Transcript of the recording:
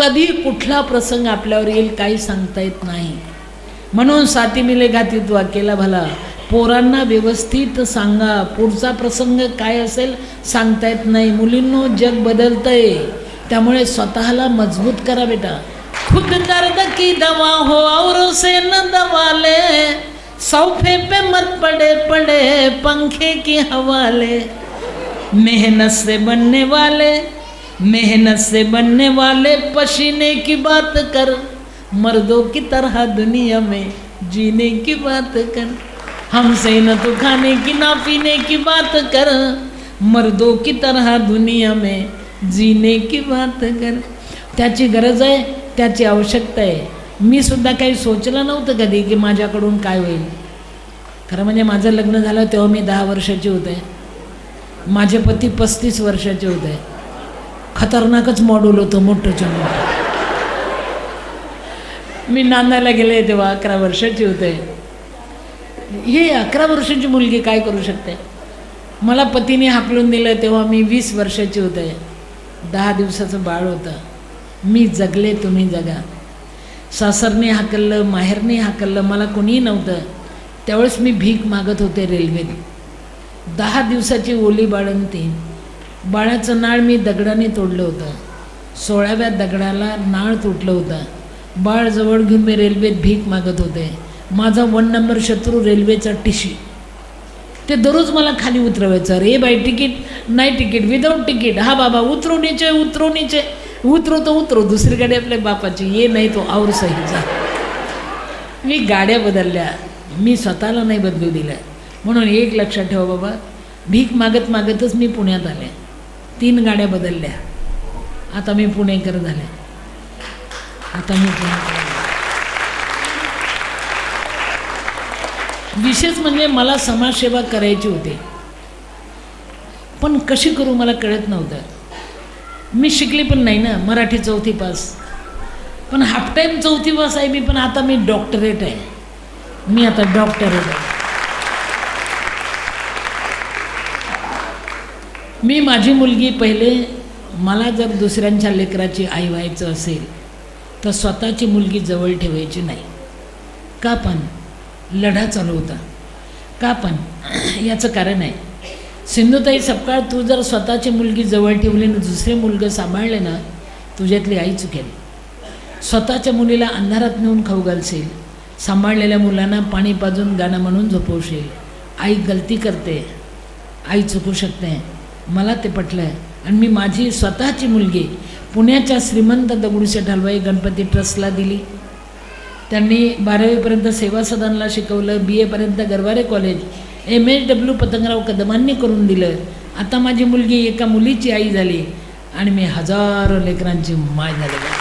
कधी कुठला प्रसंग आपल्यावर येईल काही सांगता येत नाही. म्हणून साती मिले घातीत वाक्याला भला पोरांना व्यवस्थित सांगा पुढचा प्रसंग काय असेल सांगता येत नाही. मुलींनो जग बदलतंय. त्यामुळे स्वतःला मजबूत करा बेटा. खुद दर्द की दवा हो और से न दवाले. सौफे पे मत पड़े पड़े पंखे की हवाले. मेहनत से बनने वाले. मेहनत से बनने वाले पसीने की बात कर मर्दों की तरह दुनिया में जीने की बात कर हमसे न तो खाने की ना पीने की बात कर मर्दों की तरह दुनिया में जीने की बात कर। त्याची गरज आहे त्याची आवश्यकता आहे. मी सुद्धा काही सोचलं नव्हतं कधी की माझ्याकडून काय होईल. खरं म्हणजे माझं लग्न झालं तेव्हा मी दहा वर्षाचे होते. माझे पती पस्तीस वर्षाचे होते. खतरनाकच मॉड्यूल होतं मोठंच्या मोठं मी नांदायला गेले तेव्हा अकरा वर्षाची होते. हे अकरा वर्षाची मुलगी काय करू शकते? मला पतीने हाकलून दिलं तेव्हा मी वीस वर्षाची होते. दहा दिवसाचं बाळ होतं. मी जगले तुम्ही जगा. सासरने हाकललं माहेरने हाकललं मला कोणीही नव्हतं. त्यावेळेस मी भीक मागत होते रेल्वेत. दहा दिवसाची ओली बाळंती बाळाचं नाळ मी दगडाने तोडलं होतं. सोळाव्या दगडाला नाळ तुटलं होतं. बाळ जवळ घेऊन मी रेल्वेत भीक मागत होते. माझा वन नंबर शत्रू रेल्वेचा टिशी. ते दररोज मला खाली उतरवायचं. रे बाई तिकीट? नाही तिकीट. Without ticket. हा बाबा उतरवणीचे उतरवणीचे उतरो उतरू तो दुसरी गाडी आपल्या बापाची. ये नाही तो आवर सही जा मी गाड्या बदलल्या. मी स्वतःला नाही बदलू दिल्या म्हणून एक लक्षात ठेवा बाबा. भीक मागत मागतच मी पुण्यात आले. तीन गाड्या बदलल्या. आता मी पुणेकर झाले. आता मी पुणेकर विशेष म्हणजे मला समाजसेवा करायची होती. पण कशी करू मला कळत नव्हतं. मी शिकली पण नाही ना मराठी चौथी पास. पण हाफ टाईम चौथी पास आहे मी पण आता मी डॉक्टरेट आहे. मी आता डॉक्टरेट आहे. मी माझी मुलगी पहिले मला जर दुसऱ्यांच्या लेकराची आई व्हायचं असेल तर स्वतःची मुलगी जवळ ठेवायची नाही. का पण? लढा चालू होता. का पण? याचं कारण आहे सिंधुताई सपकाळ तू जर स्वतःची मुलगी जवळ ठेवली आणि दुसरे मुलगं सांभाळले ना तुझ्यातली आई चुकेल. स्वतःच्या मुलीला अंधारात नेऊन खाऊ घालशील. सांभाळलेल्या मुलांना पाणी पाजून गाणं म्हणून झोपवशील. आई गलती करते. आई चुकू शकते. मला ते पटलं आहे आणि मी माझी स्वतःची मुलगी पुण्याच्या श्रीमंत दगडूशेठ हलवाई गणपती ट्रस्टला दिली. त्यांनी बारावीपर्यंत सेवा सदनला शिकवलं B एपर्यंत Garware college M H W Patangrao कदमांनी करून दिलं. आता माझी मुलगी एका मुलीची आई झाली आणि मी हजारो लेकरांची माय झालेली